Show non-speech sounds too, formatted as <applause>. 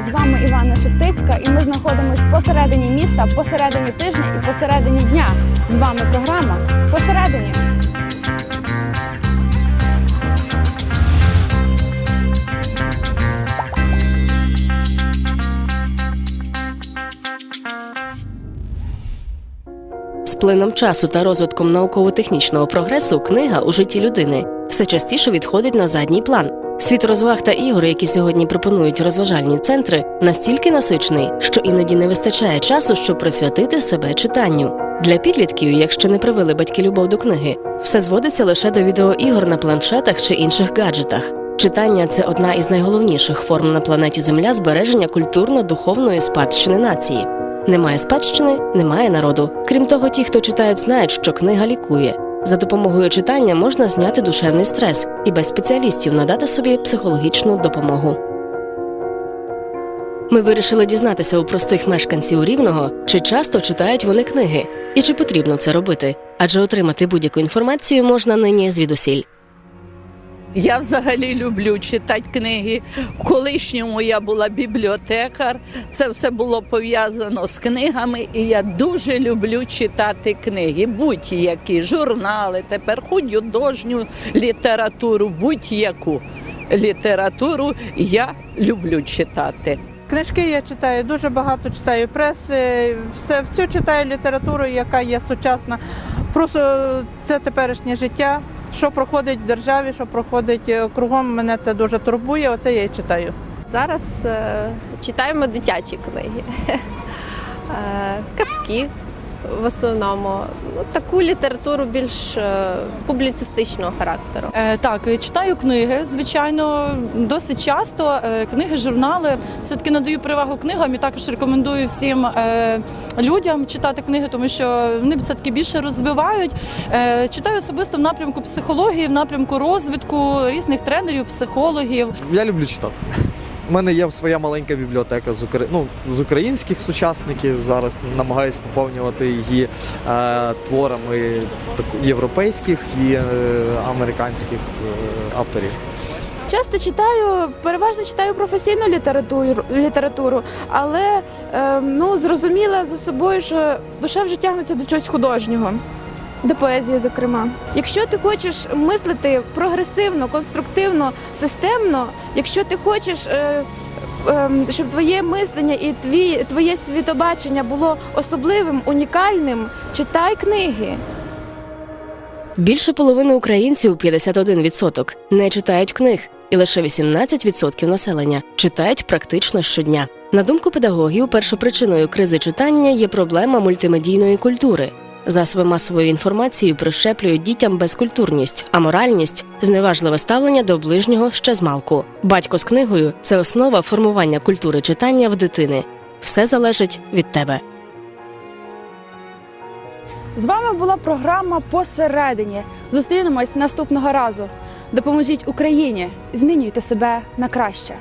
З вами Іванна Шептицька, і ми знаходимось посередині міста, посередині тижня і посередині дня. З вами програма Посередині. З плином часу та розвитком науково-технічного прогресу книга у житті людини все частіше відходить на задній план. Світ розваг та ігор, які сьогодні пропонують розважальні центри, настільки насичений, що іноді не вистачає часу, щоб присвятити себе читанню. Для підлітків, якщо не привили батьки любов до книги, все зводиться лише до відеоігор на планшетах чи інших гаджетах. Читання це одна із найголовніших форм на планеті Земля збереження культурно-духовної спадщини нації. Немає спадщини, немає народу. Крім того, ті, хто читають, знають, що книга лікує. За допомогою читання можна зняти душевний стрес і без спеціалістів надати собі психологічну допомогу. Ми вирішили дізнатися у простих мешканців рівного, чи часто читають вони книги, і чи потрібно це робити, адже отримати будь-яку інформацію можна нині звідусіль. Я взагалі люблю читати книги. В колишньому я була бібліотекар. Це все було пов'язано з книгами, і я дуже люблю читати книги. Будь-які журнали, тепер художню літературу, будь-яку літературу я люблю читати. Книжки я читаю, дуже багато читаю преси, все, всю читаю літературу, яка є сучасна. Просто це теперішнє життя. Що проходить в державі, що проходить е, кругом, мене це дуже турбує. Оце я і читаю. Зараз е, читаємо дитячі книги, <laughs> е, казки в основному. Ну, таку літературу більш е, публіцистичного характеру. Е, Так, е, читаю книги, звичайно, досить часто. Е, Книги, журнали. Все-таки надаю перевагу книгам і також рекомендую всім е, людям читати книги, тому що вони все-таки більше розвивають. Е, Читаю особисто в напрямку психології, в напрямку розвитку різних тренерів, психологів. Я люблю читати. У мене є своя маленька бібліотека з, укра... ну, з українських сучасників. Зараз намагаюся поповнювати її е, творами так, європейських і е, американських е, авторів. Часто читаю, переважно читаю професійну літературу, літературу але е, ну, зрозуміла за собою, що душа вже тягнеться до чогось художнього. До поезії, зокрема. Якщо ти хочеш мислити прогресивно, конструктивно, системно, якщо ти хочеш, е, е, щоб твоє мислення і твій, твоє світобачення було особливим, унікальним, читай книги. Більше половини українців 51% не читають книг, і лише 18% населення читають практично щодня. На думку педагогів, першопричиною кризи читання є проблема мультимедійної культури. Засоби масової інформації прищеплюють дітям безкультурність, аморальність, зневажливе ставлення до ближнього ще з малку. Батько з книгою це основа формування культури читання в дитини. Все залежить від тебе. З вами була програма Посередині. Зустрінемось наступного разу. Допоможіть Україні, змінюйте себе на краще.